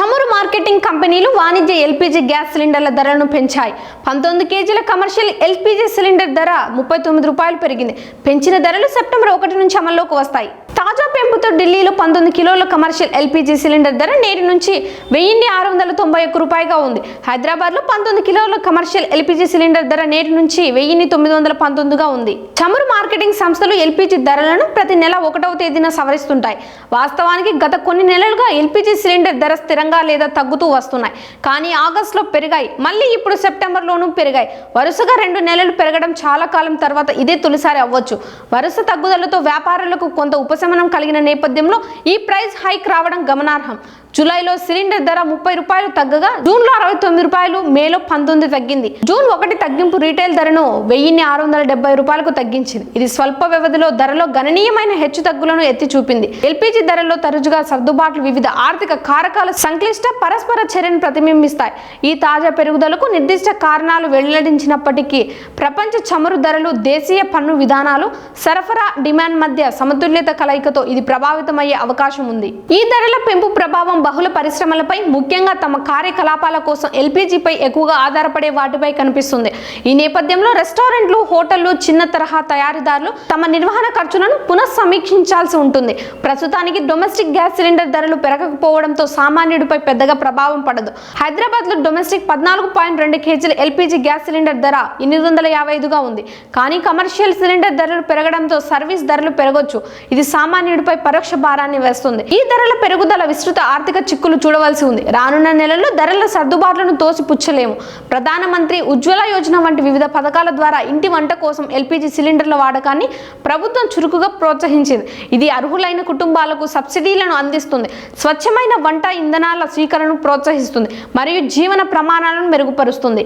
చమురు మార్కెటింగ్ కంపెనీలు వాణిజ్య ఎల్పీజీ గ్యాస్ సిలిండర్ల ధరలను పెంచాయి. పంతొమ్మిది కేజీల కమర్షియల్ ఎల్పీజీ సిలిండర్ ధర ముప్పై తొమ్మిది రూపాయలు పెరిగింది. పెంచిన ధరలు సెప్టెంబర్ ఒకటి నుంచి అమల్లోకి వస్తాయి. తాజా పెంపుతో ఢిల్లీలో పంతొమ్మిది కిలోల కమర్షియల్ ఎల్పీజీ సిలిండర్ ధర నేటి నుంచి వెయ్యిన్ని ఆరు వందల తొంభై ఒక్క రూపాయగా ఉంది. హైదరాబాద్లో పంతొమ్మిది కిలోల కమర్షియల్ ఎల్పీజీ సిలిండర్ ధర నేటి నుంచి వెయ్యిన్ని తొమ్మిది వందల పంతొమ్మిదిగా ఉంది. చమురు మార్కెటింగ్ సంస్థలు ఎల్పీజీ ధరలను ప్రతి నెల ఒకటవ తేదీన సవరిస్తుంటాయి. వాస్తవానికి గత కొన్ని నెలలుగా ఎల్పీజీ సిలిండర్ ధర స్థిరంగా లేదా తగ్గుతూ వస్తున్నాయి. కానీ ఆగస్టులో పెరిగాయి. మళ్ళీ ఇప్పుడు సెప్టెంబర్లోనూ పెరిగాయి. వరుసగా రెండు నెలలు పెరగడం చాలా కాలం తర్వాత ఇదే తొలిసారి అవ్వచ్చు. వరుస తగ్గుదలతో వ్యాపారులకు కొంత ఉపశమనం కలిగిన నేపథ్యంలో ఈ ప్రైస్ హైక్ రావడం గమనార్హం. జూలైలో సిలిండర్ ధర ముప్పై రూపాయలు తగ్గగా జూన్లో అరవై తొమ్మిది రూపాయలు మేలో పంతొమ్మిది తగ్గింది. జూన్ ఒకటి తగ్గింపు రీటైల్ ధరను వెయ్యిన్ని ఆరు వందల డెబ్బై రూపాయలకు తగ్గించింది. ఇది స్వల్ప వ్యవధిలో ధరలో గణనీయమైన హెచ్చు తగ్గులను ఎత్తి చూపింది. ఎల్పిజి ధరల్లో తరచుగా సర్దుబాట్లు వివిధ ఆర్థిక కారకాల సంక్లిష్ట పరస్పర చర్యను ప్రతిబింబిస్తాయి. ఈ తాజా పెరుగుదలకు నిర్దిష్ట కారణాలు వెల్లడించినప్పటికీ ప్రపంచ చమురు ధరలు దేశీయ పన్ను విధానాలు సరఫరా డిమాండ్ మధ్య సమతుల్యత కలయికతో ఇది ప్రభావితమయ్యే అవకాశం ఉంది. ఈ ధరల పెంపు ప్రభావం బహుళ పరిశ్రమలపై ముఖ్యంగా తమ కార్యకలాపాల కోసం ఎల్పీజీపై ఎక్కువగా ఆధారపడే వాటిపై కనిపిస్తుంది. ఈ నేపథ్యంలో రెస్టారెంట్లు హోటళ్ళు చిన్న తరహా తయారీదారులు తమ నిర్వహణ ఖర్చులను పునఃసమీక్షించాల్సి ఉంటుంది. ప్రస్తుతానికి డొమెస్టిక్ గ్యాస్ సిలిండర్ ధరలు పెరగకపోవడంతో సామాన్యుడిపై పెద్దగా ప్రభావం పడదు. హైదరాబాద్లో డొమెస్టిక్ పద్నాలుగు పాయింట్ రెండు కేజీల ఎల్పీజీ గ్యాస్ సిలిండర్ ధర ఎనిమిది వందల యాభై ఐదుగా ఉంది. కానీ కమర్షియల్ సిలిండర్ ధరలు పెరగడంతో సర్వీస్ ధరలు పెరగొచ్చు. ఇది సామాన్యుడిపై పరోక్ష భారాన్ని వేస్తుంది. ఈ ధరల పెరుగుదల విస్తృత ఆర్థిక ఆర్థిక చిక్కులు చూడవలసి ఉంది. రానున్న నెలల్లో ధరల సర్దుబాట్లను తోసిపుచ్చలేము ప్రధానమంత్రి ఉజ్వల యోజన వంటి వివిధ పథకాల ద్వారా ఇంటి వంట కోసం ఎల్పీజీ సిలిండర్ల వాడకాన్ని ప్రభుత్వం చురుకుగా ప్రోత్సహించింది. ఇది అర్హులైన కుటుంబాలకు సబ్సిడీలను అందిస్తుంది. స్వచ్ఛమైన వంట ఇంధనాల స్వీకరణను ప్రోత్సహిస్తుంది. మరియు జీవన ప్రమాణాలను మెరుగుపరుస్తుంది.